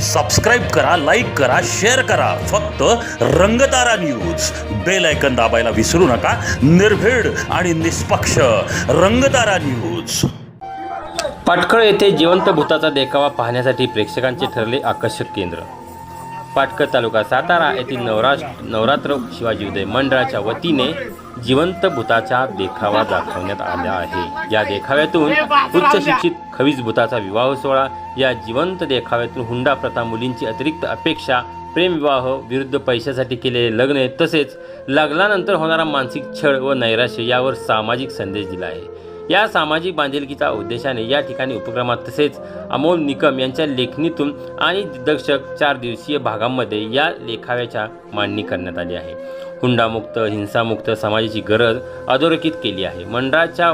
Subscribe करा like करा share करा. फक्त रंगतारा न्यूज बेल ऐकन दाबायला विसरू नका. निर्भीड आणि निष्पक्ष रंगतारा न्यूज पाटकळ येथे जिवंत भूताचा देखावा पाहण्यासाठी प्रेक्षकांचे ठरले आकर्षक केंद्र. पाटकर तालुका सातारा येथील नवराष्ट्र नवरात्र शिवाजी उदय मंडळाच्या वतीने जिवंत भूताचा देखावा दाखवण्यात आला आहे. या देखाव्यातून उच्च शिक्षित खवीज भूताचा विवाह सोहळा या जिवंत देखाव्यातून हुंडा प्रथा मुलींची अतिरिक्त अपेक्षा प्रेमविवाह विरुद्ध पैशासाठी केलेले लग्न तसेच लग्नानंतर होणारा मानसिक छळ व नैराश्य यावर सामाजिक संदेश दिला आहे. या सामाजिक बांधिलकीच्या उद्देशाने या ठिकाणी उपक्रमात तसेच अमोल निकम यांच्या लेखणीतून आणि दिग्दर्शक चार दिवसीय भागांमध्ये या लेखाव्याच्या मांडणी करण्यात आली आहे. हुंडामुक्त हिंसामुक्त समाजाची गरज अधोरेखित केली आहे. मंडळाच्या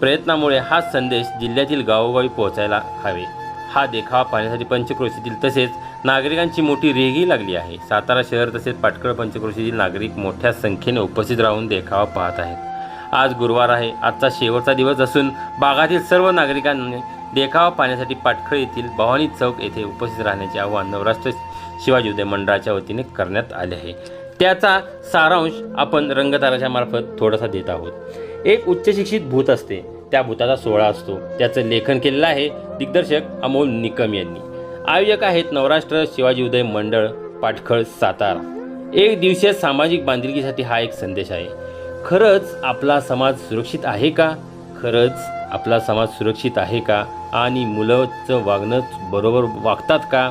प्रयत्नामुळे हा संदेश जिल्ह्यातील गावोगावी पोहोचायला हवे. हा देखावा पाहण्यासाठी पंचक्रोशीतील तसेच नागरिकांची मोठी रेगी लागली आहे. सातारा शहर तसेच पाटकळ पंचक्रोशीतील नागरिक मोठ्या संख्येने उपस्थित राहून देखावा पाहत आहेत. आज गुरुवार आहे. आजचा शेवटचा दिवस असून भागातील सर्व नागरिकांनी देखावा पाहण्यासाठी पाटखळ येथील भवानी चौक येथे उपस्थित राहण्याचे आवाहन नवराष्ट्र शिवाजी उदय मंडळाच्या वतीने करण्यात आले आहे. त्याचा सारांश आपण रंगताराच्या मार्फत थोडासा देत आहोत. एक उच्चशिक्षित भूत असते. त्या भूताचा सोहळा असतो. त्याचं लेखन केलेलं आहे दिग्दर्शक अमोल निकम यांनी. आयोजक आहेत नवराष्ट्र शिवाजी उदय मंडळ पाटखळ सातारा. एक दिवसीय सामाजिक बांधिलकीसाठी हा एक संदेश आहे. खरंच आपला समाज सुरक्षित आहे का? खरंच आपला समाज सुरक्षित आहे का? आणि मुलंचं वागणं बरोबर वागतात का?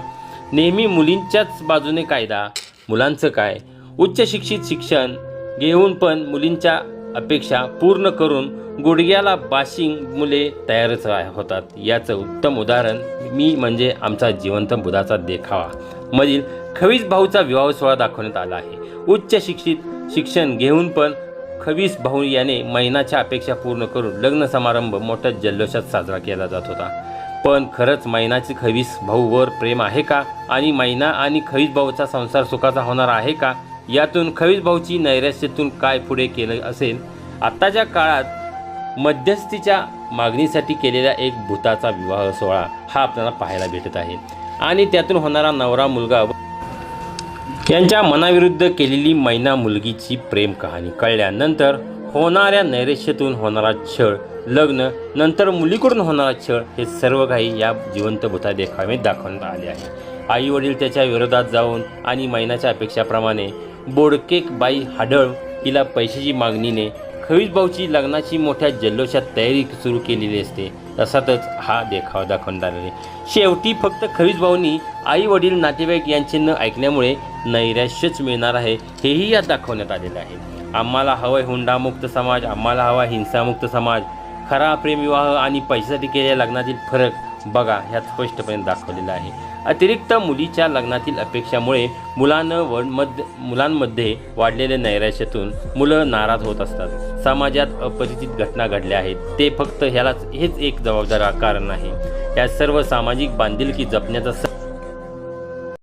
नेहमी मुलींच्याच बाजूने कायदा मुलांचं काय? उच्च शिक्षित शिक्षण घेऊन पण मुलींच्या अपेक्षा पूर्ण करून गुडघ्याला बाशिंग मुले तयारच होतात. याचं उत्तम उदाहरण मी म्हणजे आमचा जिवंत बुधाचा देखावा. मधील खवीज भाऊचा विवाह सोहळा दाखवण्यात आला आहे. उच्च शिक्षित शिक्षण घेऊन पण खवीस भाऊ याने मैनाच्या अपेक्षा पूर्ण करून लग्न समारंभ मोठ्या जल्लोषात साजरा केला जात होता. पण खरंच मैनाचे खवीस भाऊवर प्रेम आहे का? आणि मैना आणि खवीस भाऊचा संसार सुखाचा होणार आहे का? यातून खवीस भाऊची नैराश्यातून काय पुढे केलं असेल? आत्ताच्या काळात मध्यस्थीच्या मागणीसाठी केलेला एक भूताचा विवाह सोहळा हा आपल्याला पाहायला भेटत आहे. आणि त्यातून होणारा नवरा मुलगा त्यांच्या यांच्या मनाविरुद्ध केलेली मैना मुलगीची प्रेम कहाणी कळल्यानंतर होणाऱ्या नैराश्यातून होणारा छळ लग्न नंतर मुलीकडून होणारा छळ हे सर्व काही या जिवंत भूता देखाव्यात दाखवण्यात आले आहे. आई वडील त्याच्या विरोधात जाऊन आणि मैनाच्या अपेक्षाप्रमाणे बोडकेक बाई हाडळ हिला पैशाची मागणीने खवीज भाऊची लग्नाची मोठ्या जल्लोषात तयारी सुरू केलेली असते. तसातच हा देखावा दाखवण्यात आलेला आहे. शेवटी फक्त खवीज भाऊनी आई वडील नातेवाईक यांचे न ऐकल्यामुळे नैराश्यच मिळणार आहे हेही यात दाखवण्यात आलेलं आहे. आम्हाला हवंय हुंडामुक्त समाज आम्हाला हवा हिंसामुक्त समाज. खरा प्रेमविवाह आणि पैशासाठी केलेल्या लग्नातील फरक बघा ह्यात स्पष्टपणे दाखवलेलं आहे. अतिरिक्त मुलीच्या लग्नातील अपेक्षामुळे मुलांना व मध्य मुलांमध्ये वाढलेल्या नैराश्यातून मुलं नाराज होत असतात. समाजात अपरिचित घटना घडल्या आहेत. ते फक्त ह्यालाच हेच एक जबाबदार कारण आहे. या सर्व सामाजिक बांधिलकी जपण्याचा स-